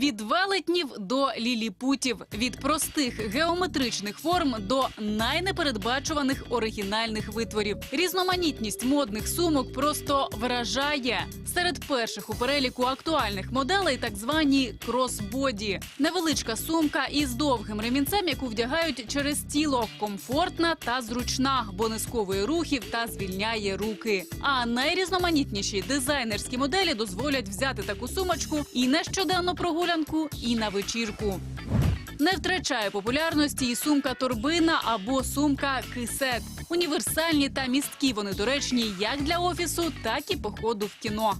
Від велетнів до ліліпутів, від простих геометричних форм до найнепередбачуваних оригінальних витворів. Різноманітність модних сумок просто вражає. Серед перших у переліку актуальних моделей так звані кросбоді. Невеличка сумка із довгим ремінцем, яку вдягають через тіло, комфортна та зручна, бо не сковує рухів та звільняє руки. А найрізноманітніші дизайнерські моделі дозволять взяти таку сумочку і на щоденну прогулянку, і на вечірку. Не втрачає популярності і сумка торбина або сумка кисет. Універсальні та місткі вони доречні як для офісу, так і походу в кіно.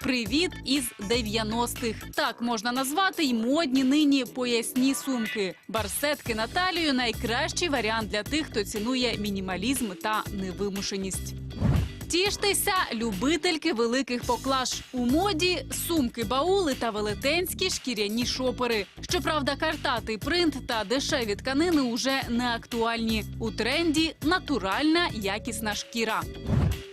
Привіт із 90-х. Так можна назвати й модні нині поясні сумки. Барсетки на талію – найкращий варіант для тих, хто цінує мінімалізм та невимушеність. Тіштеся, любительки великих поклаж. У моді сумки, баули та велетенські шкіряні шопери. Щоправда, картатий принт та дешеві тканини уже не актуальні. У тренді натуральна якісна шкіра.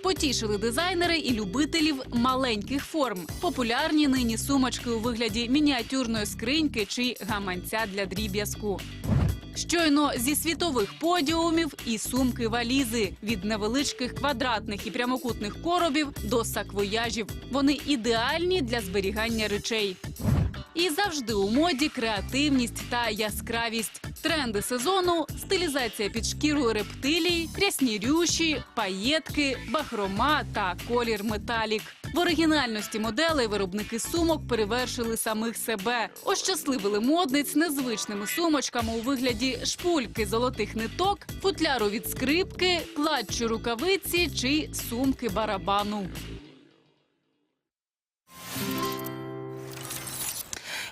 Потішили дизайнери і любителів маленьких форм. Популярні нині сумочки у вигляді мініатюрної скриньки чи гаманця для дріб'язку. Щойно зі світових подіумів і сумки валізи від невеличких квадратних і прямокутних коробів до саквояжів. Вони ідеальні для зберігання речей. І завжди у моді креативність та яскравість. Тренди сезону стилізація під шкірою рептилій, рясні рюші, паєтки, бахрома та колір металік. В оригінальності моделей виробники сумок перевершили самих себе. Ощасливили модниць незвичними сумочками у вигляді шпульки золотих ниток, футляру від скрипки, клатчу рукавиці чи сумки барабану.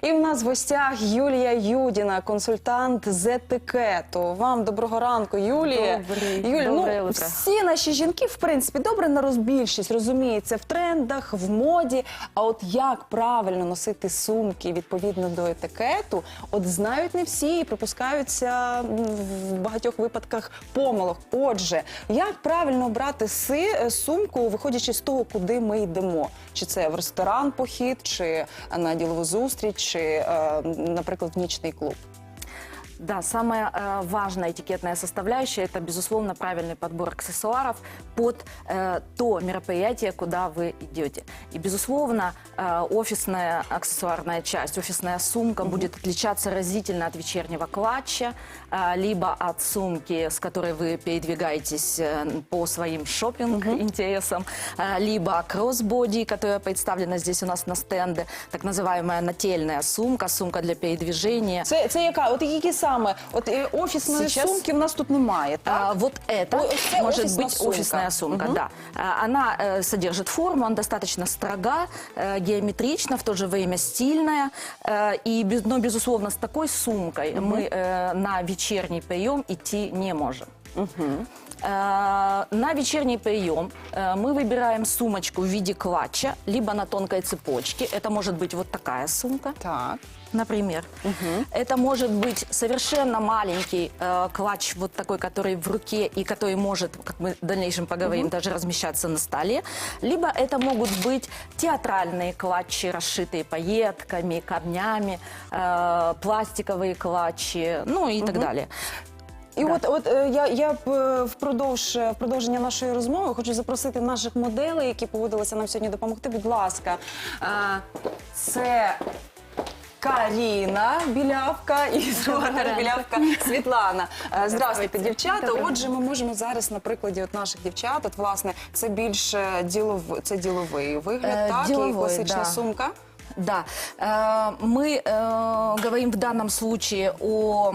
І в нас в гостях Юлія Юдіна, консультант з етикету. Вам доброго ранку, Юлія. Добрий, Юлі, доброе ну утро. всі наші жінки, в принципі, добре на розбільшість розуміються в трендах, в моді. А от як правильно носити сумки відповідно до етикету, от знають не всі і припускаються в багатьох випадках помилок. Отже, як правильно брати си, сумку, виходячи з того, куди ми йдемо? Чи це в ресторан похід, чи на ділову зустріч, чи, е, наприклад, нічний клуб? Да, самая э, важная этикетная составляющая это, безусловно, правильный подбор аксессуаров под э, то мероприятие, куда вы идете. И, безусловно, э, офисная аксессуарная часть, офисная сумка будет отличаться разительно от вечернего клатча, э, либо от сумки, с которой вы передвигаетесь э, по своим шопинг-интересам, э, либо кроссбоди, которая представлена здесь у нас на стенде, так называемая нательная сумка, сумка для передвижения. Це, це яка? От які саме? От е, офісної Сейчас- сумки в нас тут немає, так? А, вот это О, это может офисная быть сумка. офисная сумка, Мгм. да. А, Она э, содержит форму, она достаточно строга, э, геометрична, в то же время стильная. э, и, без- но, безусловно, с такой сумкой мы э, на вечерний прием идти не можем. Э, На вечерний прием э, мы выбираем сумочку в виде клатча, либо на тонкой цепочке. Это может быть вот такая сумка. Так. Например, это может быть совершенно маленький э, клатч, вот такой, который в руке и который может, как мы в дальнейшем поговорим, даже размещаться на столе. Либо это могут быть театральные клатчи, расшитые пайетками, камнями, э, пластиковые клатчи, ну и так далее. І Да. от, от е, я, я б е, впродовж е, в продовження нашої розмови хочу запросити наших моделей, які погодилися нам сьогодні допомогти. Будь ласка, Е, це. Каріна Білявка і Золота Білявка Світлана. Е, Здравствуйте, дівчата. Отже, ми можемо зараз на прикладі от наших дівчат. От власне це більш е, ділов... це діловий вигляд, Е, так і діловий, класична да. сумка. Да, э, мы э, говорим в данном случае о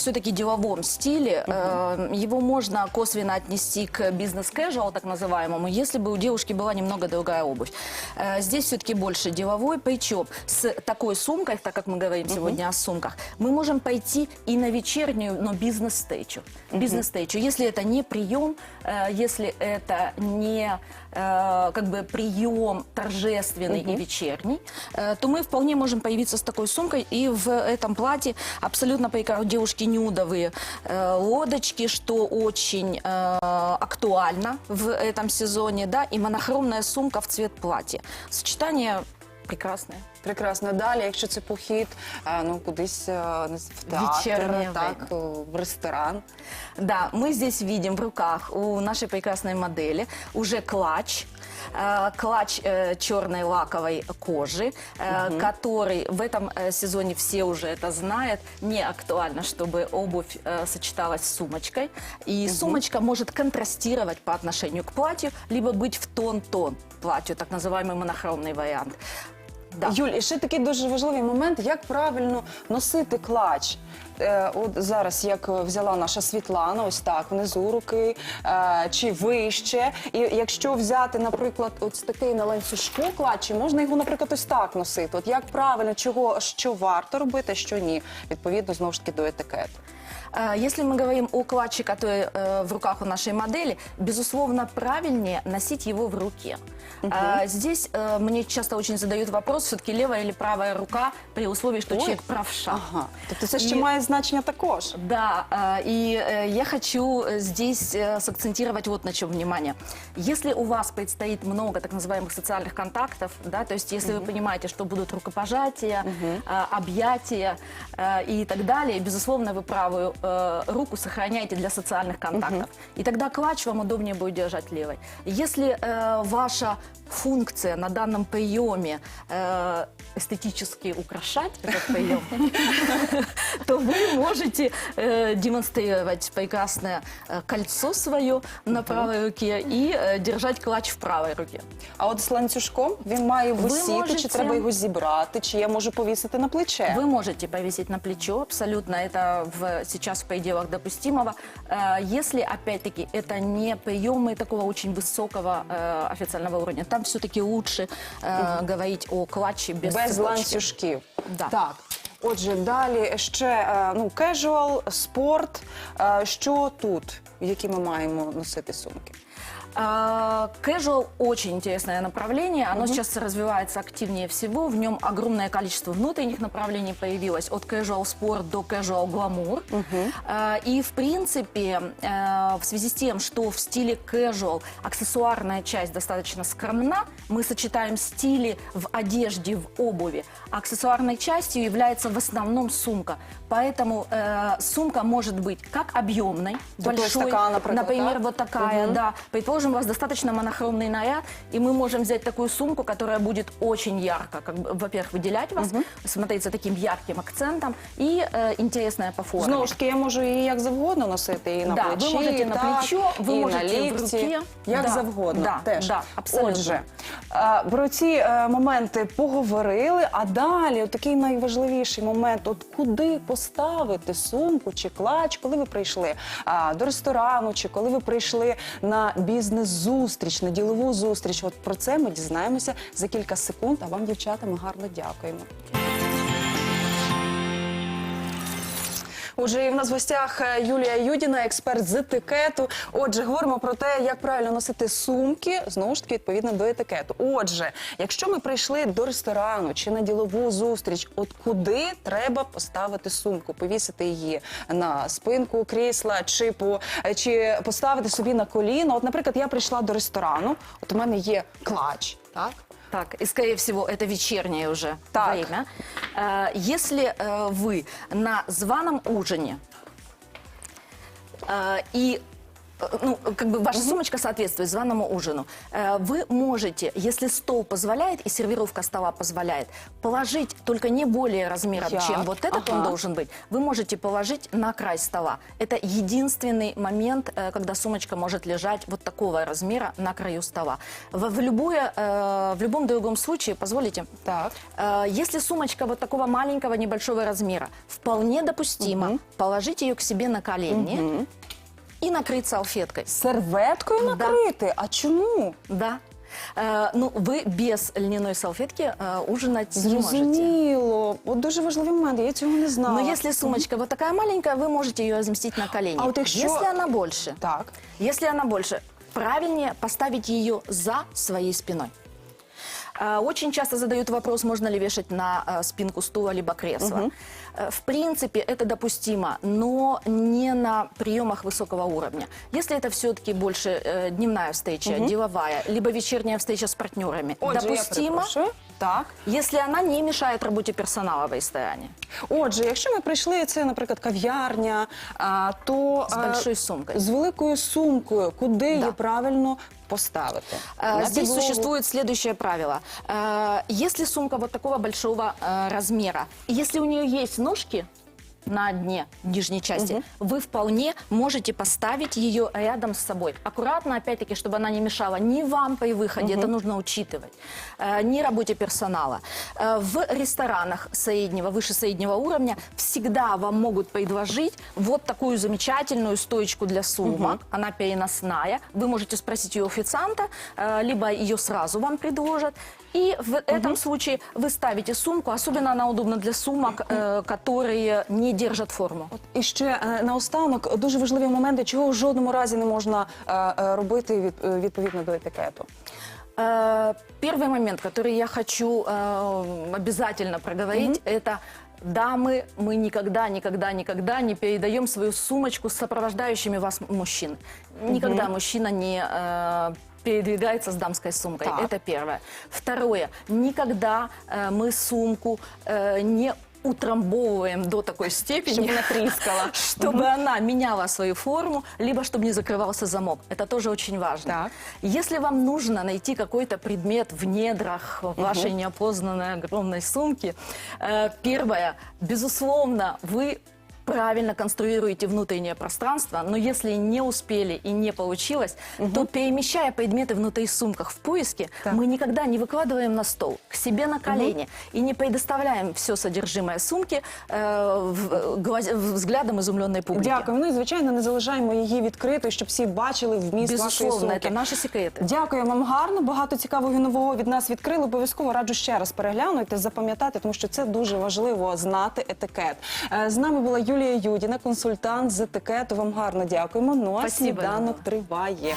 все-таки деловом стиле. Э, Его можно косвенно отнести к бизнес-кэжуал, так называемому, если бы у девушки была немного другая обувь. Э, Здесь все-таки больше деловой, причем с такой сумкой, так как мы говорим сегодня о сумках, мы можем пойти и на вечернюю, но бизнес-стейчу. Бизнес-стейчу. Если это не прием, э, если это не э, как бы прием торжественный и вечерний, э, то мы вполне можем появиться с такой сумкой и в этом платье абсолютно девушки нюдовые э, лодочки, что очень э, актуально в этом сезоне, да, и монохромная сумка в цвет платья. Сочетание прекрасные. Прекрасно. Далі, якщо це похід, е, ну кудись е, не з- в театр, Вечірнє так, е, в ресторан. Да, мы здесь видим в руках у нашей прекрасной модели уже клатч. э, Клатч э, черной лаковой кожи, э, который в этом э, сезоне все уже это знают. Не актуально, чтобы обувь э, сочеталась с сумочкой. И сумочка может контрастировать по отношению к платью, либо быть в тон-тон платью, так называемый монохромный вариант. Да. Юль, і ще такий дуже важливий момент, як правильно носити клач. Е, от зараз, як взяла наша Світлана, ось так, внизу руки е, чи вище. І якщо взяти, наприклад, ось такий на ланцюжку клач, чи можна його, наприклад, ось так носити. От як правильно, чого що варто робити, що ні, відповідно знову ж таки до етикету. Э, Если мы говорим о клатче, который э, в руках у нашей модели, безусловно, правильнее носить его в руке. А, Здесь мне часто очень задают вопрос, все-таки левая или правая рука, при условии, что Ой. человек правша. Ага, тобто це ще І- має значення також. Да, и я хочу здесь сакцентировать вот на чем внимание. Если у вас предстоит много так называемых социальных контактов, да, то есть если вы понимаете, что будут рукопожатия, э, объятия и так далее, безусловно, вы правую э, руку сохраняете для социальных контактов. И тогда клатч вам удобнее будет держать левой. Если э, ваша функция на данном приеме э, эстетически украшать этот прием, то вы можете э, демонстрировать прекрасное э, кольцо свое на правой руке и э, держать клатч в правой руке. А от з ланцюжком він має Ви висіти, чи можете- треба його зібрати, чи я можу повісити на плече. Вы можете повесить на плечо, абсолютно это в, сейчас в пределах допустимого. Э, Если, опять-таки, это не приемы такого очень высокого э, официального уровня, там все-таки лучше э, говорить о клатче без, без цепочки. ланцюжків. Да. Так. Отже, далі ще е, ну, кежуал, спорт. Е, Що тут? Які ми маємо носити сумки? А, Casual очень интересное направление. Оно сейчас развивается активнее всего. В нем огромное количество внутренних направлений появилось. От casual спорт до casual гламур. А, И, в принципе, э, в связи с тем, что в стиле casual аксессуарная часть достаточно скромна, мы сочетаем стили в одежде, в обуви. Аксессуарной частью является в основном сумка. Поэтому э, сумка может быть как объемной, Такой большой, стакан, например, например, да? вот такая, да. Предположим, у вас достаточно монохромный наряд, и мы можем взять такую сумку, которая будет очень ярко, как бы, во-первых, выделять вас, смотреться таким ярким акцентом и э, интересная по форме. Знову ж таки, я можу її як завгодно носити, і на Да, ви плечі, можете на так, плечо, ви і можете на в лікті, руки. як Да, завгодно. да, теж. да, абсолютно. Отже, е, про ці е, моменти поговорили, а далі от такий найважливіший момент: от куди поставити сумку чи клач, коли ви прийшли а, до ресторану, чи коли ви прийшли на бізнес-зустріч, на ділову зустріч. От про це ми дізнаємося за кілька секунд. А вам, дівчата, ми гарно дякуємо. Отже, і в нас в гостях е, Юлія Юдіна, експерт з етикету. Отже, говоримо про те, як правильно носити сумки, знову ж таки, відповідно до етикету. Отже, якщо ми прийшли до ресторану чи на ділову зустріч, от куди треба поставити сумку, повісити її на спинку крісла, чи по чи поставити собі на коліно. От, наприклад, я прийшла до ресторану, от у мене є клач, так? Так, и скорее всего это вечернее уже Так. время. Э, Если э, вы на званом ужине э, и э, ну, как бы ваша сумочка соответствует званому ужину. Э, Вы можете, если стол позволяет и сервировка стола позволяет, положить только не более размером, Я. чем вот этот он Ага. должен быть, вы можете положить на край стола. Это единственный момент, э, когда сумочка может лежать вот такого размера на краю стола. В, в, любое, э, в любом другом случае, позволите, Так. Э, Если сумочка вот такого маленького небольшого размера, вполне допустимо положить ее к себе на колени и накрыть салфеткой. Серветкою Да. накрити. А чому? Да. Э, ну, вы без льняной салфетки э, ужинать не можете. Зрозуміло. От дуже важливий момент, я цього не знала. Но если сумочка вот такая маленькая, вы можете ее разместить на колени. А вот якщо- Если она больше, Так. если она больше, правильнее поставить ее за своей спиной. Э, Очень часто задают вопрос, можно ли вешать на э, спинку стула либо кресла. Э, В принципе, это допустимо, но не на приемах высокого уровня. Если это все-таки больше э, дневная встреча, деловая, либо вечерняя встреча с партнерами, Отже, я допустимо. перепрошую. Так. если она не мешает работе персонала в ресторане. Отже, якщо ми прийшли, це, наприклад, кав'ярня, а, то З а, большою сумкою. з великою сумкою, куди її правильно поставити? Э, На Здесь підлогу? существует следующее правило. Э, Если сумка вот такого большого э, размера, и если у нее есть ножки на дне нижней части, вы вполне можете поставить ее рядом с собой. Аккуратно, опять-таки, чтобы она не мешала ни вам при выходе, это нужно учитывать, э, ни работе персонала. Э, В ресторанах среднего, выше среднего уровня всегда вам могут предложить вот такую замечательную стоечку для сумок. Она переносная. Вы можете спросить ее официанта, э, либо ее сразу вам предложат. И в этом случае вы ставите сумку, особенно она удобна для сумок, э, которые не держат форму. І ще е, наостанок дуже важливі моменти, чого в жодному разі не можна е, е, робити від, е, відповідно до етикету. Э, Первый момент, который я хочу э, обязательно проговорить, это дамы, мы никогда, никогда, никогда не передаем свою сумочку с сопровождающими вас мужчин. Никогда мужчина не э, передвигается с дамской сумкой. Так. Это первое. Второе. Никогда э, мы сумку э, не утрамбовываем до такой степени, Чтобы она трескала. чтобы она меняла свою форму, либо чтобы не закрывался замок. Это тоже очень важно. Так. Если вам нужно найти какой-то предмет в недрах вашей неопознанной огромной сумки, э, первое, безусловно, вы правильно конструируете внутреннее пространство, но если не успели и не получилось, то перемещая предметы внутри сумках в поиске, Так. мы никогда не выкладываем на стол, к себе на колени и не предоставляем все содержимое сумки э, в- глаз- взглядом изумленной публики. Дякую. Ну і звичайно, не залишаємо її відкритою, щоб всі бачили вміст вашої Безусловно, сумки. это наши секреты. Дякую вам гарно. Багато цікавого і нового від нас відкрили. Обов'язково раджу ще раз переглянути, запам'ятати, тому що це дуже важливо знати етикет. Е, З нами була Юлія Юдіна, консультант з етикету. Вам гарно дякуємо. Ну а Спасибо, сніданок триває.